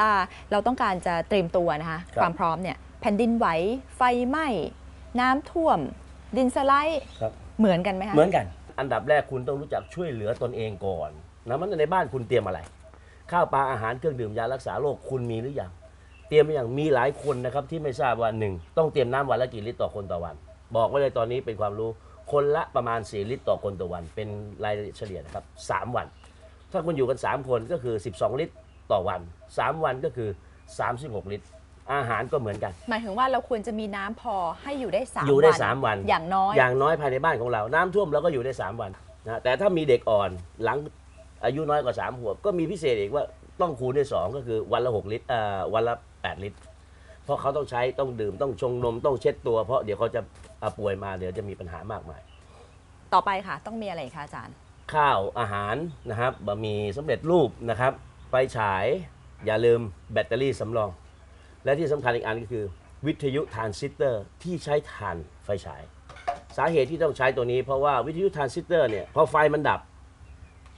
ลาเราต้องการจะเตรียมตัวนะคะครับความพร้อมเนี่ยแผ่นดินไหวไฟไหม้น้ำท่วม ดินสไลด์ครับเหมือนกันไหมคะเหมือนกัน อันดับแรกคุณต้องรู้จักช่วยเหลือตนเองก่อนนะมันในบ้านคุณเตรียมอะไร ข้าวปลาอาหารเครื่องดื่มยารักษาโรคคุณมีหรือยังเตรียมหรือยังมีหลายคนนะครับที่ไม่ทราบว่าหนึ่งต้องเตรียมน้ำวันละกี่ลิตรต่อคนต่อวัน บอกไว้เลยตอนนี้เป็นความรู้คนละประมาณ 4 ลิตรต่อคนต่อวัน เป็นรายเฉลี่ยนะครับสามวัน ถ้าคุณอยู่กัน 3 คนก็คือ 12 ลิตร ต่อวัน 3 วันก็คือ 36 ลิตร อาหารก็เหมือนกัน หมายถึงว่าเราควรจะมีน้ำพอให้อยู่ได้สามอยู่ได้วันสามวัน อย่างน้อย อย่างน้อยภายในบ้านของเรา น้ำท่วมเราก็อยู่ได้ 3 วันนะแต่ถ้ามีเด็กอ่อนหลังอายุน้อยกว่า3ขวบก็มีพิเศษอีกว่าต้องคูณด้วย2ก็คือวันละ 6 ลิตรเอ่อวันละ 8 ลิตร เพราะเขาต้องใช้ต้องดื่มต้องชงนมต้องเช็ดตัวเพราะเดี๋ยวเขาจะอะป่วยมาเดี๋ยวจะมีปัญหามากมาย ต่อไปค่ะ ต้องมีอะไรอีกคะอาจารย์ ข้าวอาหารนะครับบะหมี่สำเร็จรูปนะครับ ไฟฉายอย่าลืมแบตเตอรี่สำรอง และที่สำคัญอีกอันก็คือ วิทยุทรานซิสเตอร์ที่ใช้ถ่านไฟฉาย สาเหตุที่ต้องใช้ตัวนี้เพราะว่าวิทยุทรานซิสเตอร์เนี่ยพอไฟมันดับ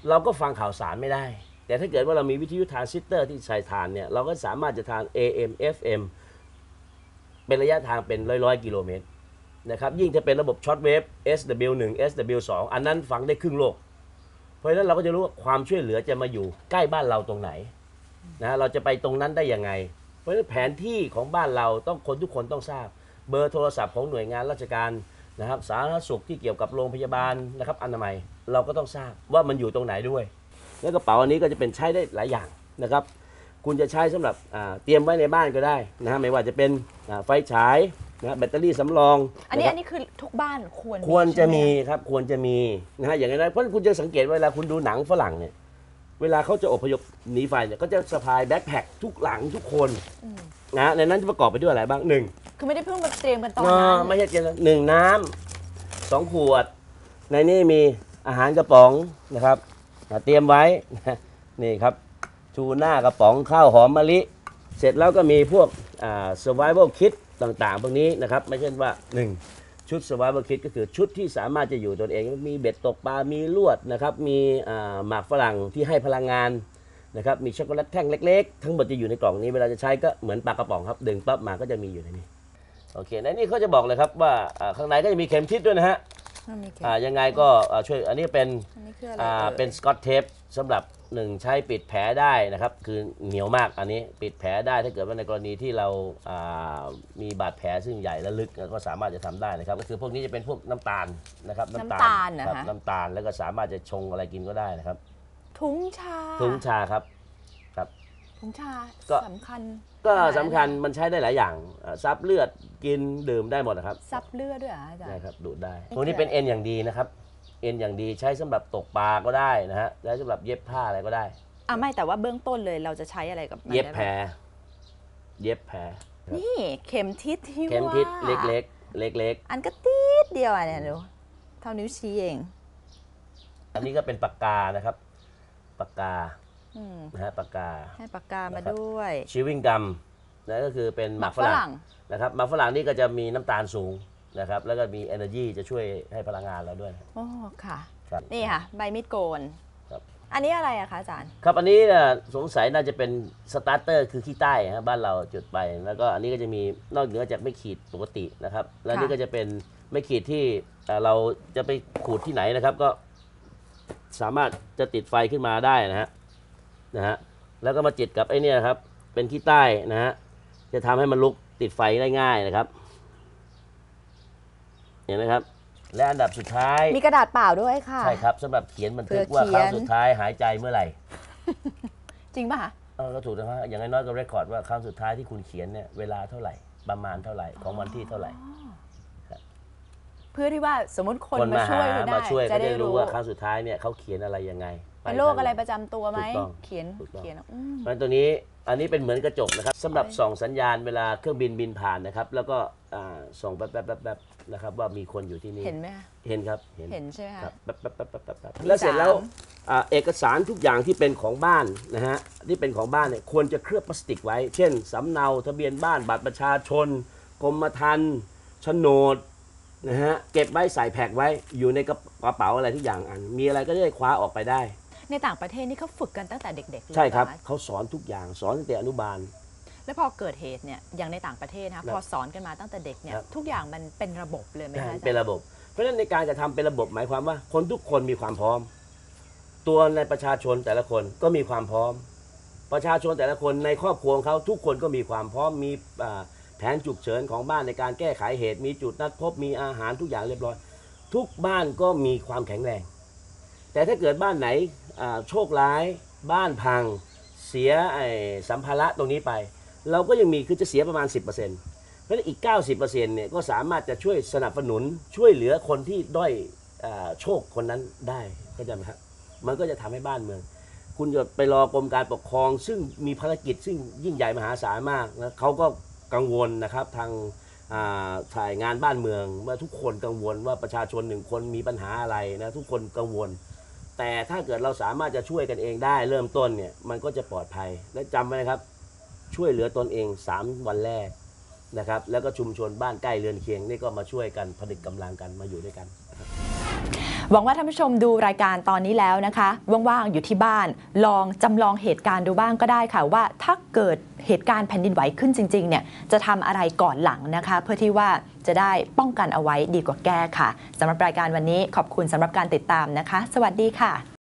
เราก็ฟังข่าวสารไม่ได้ แต่ถ้าเกิดว่าเรามีวิทยุทรานซิสเตอร์ที่ใช้ถ่านเนี่ยเราก็สามารถจะทาน AM FM เป็นระยะทางเป็นร้อยๆกิโลเมตรนะครับยิ่งจะเป็นระบบช็อตเวฟ SW1 SW2 อันนั้นฟังได้ครึ่งโลก เพราะฉะนั้นเราก็จะรู้ว่าความช่วยเหลือจะมาอยู่ใกล้บ้านเราตรงไหนนะเราจะไปตรงนั้นได้ยังไง เพราะฉะนั้นแผนที่ของบ้านเราต้องคนทุกคนต้องทราบ เบอร์โทรศัพท์ของหน่วยงานราชการนะครับสาธารณสุขที่เกี่ยวกับโรงพยาบาลนะครับอนามัยเราก็ต้องทราบว่ามันอยู่ตรงไหนด้วย แล้วกระเป๋าอันนี้ก็จะเป็นใช้ได้หลายอย่างนะครับ คุณจะใช้สำหรับเตรียมไว้ในบ้านก็ได้นะฮะไม่ว่าจะเป็นไฟฉาย นะแบตเตอรี่สำรองอันนี้ะคอัรับ นนี้คือทุกบ้านควรควรจะใช่ไหมีครับ ควรจะมีนะฮะอย่างนั้นเพราะคุณจะสังเกตเวลาคุณดูหนังฝรั่งเนี่ย เวลาเขาจะอพยพหนีไฟเนี่ยก็จะสะพายแบ็คแพคทุกหลังทุกคนนะฮะในนั้นจะประกอบไปด้วยอะไรบ้างหนึ่งคือไม่ได้เพิ่งมาเตรียมกันตอนอ่านั้นไม่ใช่เจนหนึ่งน้ำสองขวด ในนี้มีอาหารกระป๋องนะครับอ่าเตรียมไว้ นี่ครับทูน่ากระป๋องข้าวหอมมะลิ เสร็จแล้วก็มีพวกอ่า survival kit ต่างๆ พวกนี้นะครับ ไม่ใช่ว่า1ชุด survival kit ก็คือชุดที่สามารถจะอยู่ตนเองมีเบ็ดตกปลา มีลวดนะครับ มีอ่าหมากฝรั่งที่ให้พลังงานนะครับ มีช็อกโกแลตแท่งเล็กๆ ทั้งหมดจะอยู่ในกล่องนี้เวลาจะใช้ก็เหมือนปลากระป๋องครับดึงปั๊บมาก็จะมีอยู่ในนี้โอเคในนี้เขาจะบอกเลยครับว่าอ่าข้างในก็จะมีเข็มทิศด้วยนะฮะมันมีเข็มอ่ายังไงก็อ่าช่วยอันนี้เป็นอันนี้คืออะไรอ่าอ่ยเป็นสกอตเทป สำหรับหนึ่งใช้ปิดแผลได้นะครับ คือเหนียวมากอันนี้ปิดแผลได้ถ้าเกิดว่าในกรณีที่เราอ่ามีบาดแผลซึ่งใหญ่และลึกก็สามารถจะทำได้นะครับ ก็คือพวกนี้จะเป็นพวกน้ำตาลนะครับน้ำตาลนะครัคะน้ำตาลแล้วก็สามารถจะชงอะไรกินก็ได้นะครับ ถุงชาถุงชาครับถุงชาก็สำคัญ ก็สำคัญมันใช้ได้หลายอย่างอ่าซับเลือดกินดื่มได้หมดนะครับซับเลือดด้วยเหรออาจารได้ย์ครับดูดได้นี่พวกนี้คือเป็นเอ็นอย่างดีนะครับ เอ็นอย่างดีใช้สำหรับตกปลาก็ได้นะฮะใช้สำหรับเย็บผ้าอะไรก็ได้ อะไม่แต่ว่าเบื้องต้นเลยเราจะใช้อะไรกับมันเย็บได้แผลบ้างเย็บแผลนี่เข็มทิศที่เข็มทิศว่าเล็กๆเล็กอันก็ติดเดียวอะเนี่ยดูเท่านิ้วชี้เองๆ อันนี้ก็เป็นปากกานะครับปากกาอืมนะฮะปากกา ให้ปากกามานะครับ ด้วยชิวิงกัมนะก็คือเป็นหมากฝรั่งนะครับหมากฝรั่งนี่ก็จะมีน้ำตาลสูง นะครับแล้วก็มี energy จะช่วยให้พลังงานเราด้วยโอ้ค่ะ ครับ นี่ค่ะ ใบมีดโกน ครับ อันนี้อะไรอะคะอาจารย์ ครับอันนี้เนี่ยสงสัยน่าจะเป็นสตาร์เตอร์คือขี้ใต้ฮะบ้านเราจุดไป แล้วก็อันนี้ก็จะมีนอกเหนือจากไม่ขีดปกตินะครับ แล้วนี่ค่ะก็จะเป็นไม่ขีดที่เอ่อเราจะไปขูดที่ไหนนะครับ ก็สามารถจะติดไฟขึ้นมาได้นะฮะนะฮะแล้วก็มาจิดกับไอ้เนี่ยครับ เป็นขี้ใต้นะฮะจะทำให้มันลุกติดไฟได้ง่ายนะครับ เห็นไหมครับ และอันดับสุดท้าย มีกระดาษเปล่าด้วยค่ะ ใช่ครับสำหรับเขียนบันทึกเผื่อว่าครั้งเขียนสุดท้ายหายใจเมื่อไหร่จริงป่ะคะเออก็ถูกนะครับอย่างน้อยๆก็เรคคอร์ดว่าครั้งสุดท้ายที่คุณเขียนเนี่ยเวลาเท่าไหร่ประมาณเท่าไหร่ของวันที่เท่าไหร่เพื่อที่ว่าสมมติคนคนมามาช่หาวยได้มาช่วยจะก็ได้ได้รู้รู้ว่าครั้งสุดท้ายเนี่ยเขาเขียนอะไรยังไงเป็นโรคอะไรปประจำตัวไหม ถูกต้องเขียนถูกต้อง เขียนอืม เพราะฉะนั้นตัวนี้อันนี้เป็นเหมือนกระจกนะครับสำหรับส่องสัญญาณเวลาเครื่องบินบินผ่านนะครับ แล้วก็อ่าส่องแป๊บๆๆๆนะครับว่ามีคนอยู่ที่นี่เห็นไหมคะเห็นครับเห็นเห็นใช่ไหมคะครับแป๊บแป๊บแป๊บแป๊บแป๊บแป๊บมีแล้วเสร็จแล้วสาม อ่าเอกสารทุกอย่างที่เป็นของบ้านนะฮะที่เป็นของบ้านเนี่ยควรจะเคลือบพลาสติกไว้ เช่นสำเนาทะเบียนบ้านบัตรประชาชนกรมธรรม์โฉนด นะฮะเก็บไว้ใส่แพ็คไว้อยู่ในกระเป๋าอะไรทุกอย่างอัน มีอะไรก็จะได้คว้าออกไปได้ ในต่างประเทศนี่เขาฝึกกันตั้งแต่เด็กๆเลยใช่ครับเหอะเขาสอนทุกอย่างสอนตั้งแต่อนุบาล แล้วพอเกิดเหตุเนี่ยอย่างในต่างประเทศนะคะครับพอสอนกันมาตั้งแต่เด็กเนี่ยครับ ทุกอย่างมันเป็นระบบเลยไหมคะอาจารย์เป็นระบบ เพราะฉะนั้นในการจะทำเป็นระบบหมายความว่า คนทุกคนมีความพร้อม ตัวในประชาชนแต่ละคนก็มีความพร้อม ประชาชนแต่ละคนในครอบครัวของเขาทุกคนก็มีความพร้อมมีอ่า แผนฉุกเฉินของบ้านในการแก้ไขเหตุ มีจุดนัดพบมีอาหารทุกอย่างเรียบร้อย ทุกบ้านก็มีความแข็งแรง แต่ถ้าเกิดบ้านไหนโชคร้าย บ้านพัง เสียไอ้สัมภาระตรงนี้ไป เราก็ยังมีคือจะเสียประมาณ 10%เพราะฉะนั้นอีก 90%เนี่ยก็สามารถจะช่วยสนับสนุนช่วยเหลือคนที่ด้อยโชคคนนั้นได้เข้าใจไหมครับมันก็จะทำให้บ้านเมือง คุณจะไปรอกรมการปกครอง ซึ่งมีภารกิจซึ่งยิ่งใหญ่มหาศาลมากนะเขาก็ กังวลนะครับทางถ่ายงานบ้านเมืองว่าทุกคนกังวลว่าประชาชนหนึ่งคนมีปัญหาอะไรนะทุกคนกังวล แต่ถ้าเกิดเราสามารถจะช่วยกันเองได้ เริ่มต้นเนี่ยมันก็จะปลอดภัยและจำไว้นะครับ ช่วยเหลือตนเอง 3 วันแรกนะครับแล้วก็ชุมชนบ้านใกล้เรือนเคียงนี่ก็มาช่วยกันผลิตกำลังกันมาอยู่ด้วยกัน หวังว่าท่านผู้ชมดูรายการตอนนี้แล้วนะคะว่างๆอยู่ที่บ้าน ลองจำลองเหตุการณ์ดูบ้างก็ได้ค่ะ ว่าถ้าเกิดเหตุการณ์แผ่นดินไหวขึ้นจริงๆเนี่ยจะทำอะไรก่อนหลังนะคะ เพื่อที่ว่าจะได้ป้องกันเอาไว้ดีกว่าแก้ค่ะสำหรับรายการวันนี้ขอบคุณสำหรับการติดตามนะคะ สวัสดีค่ะ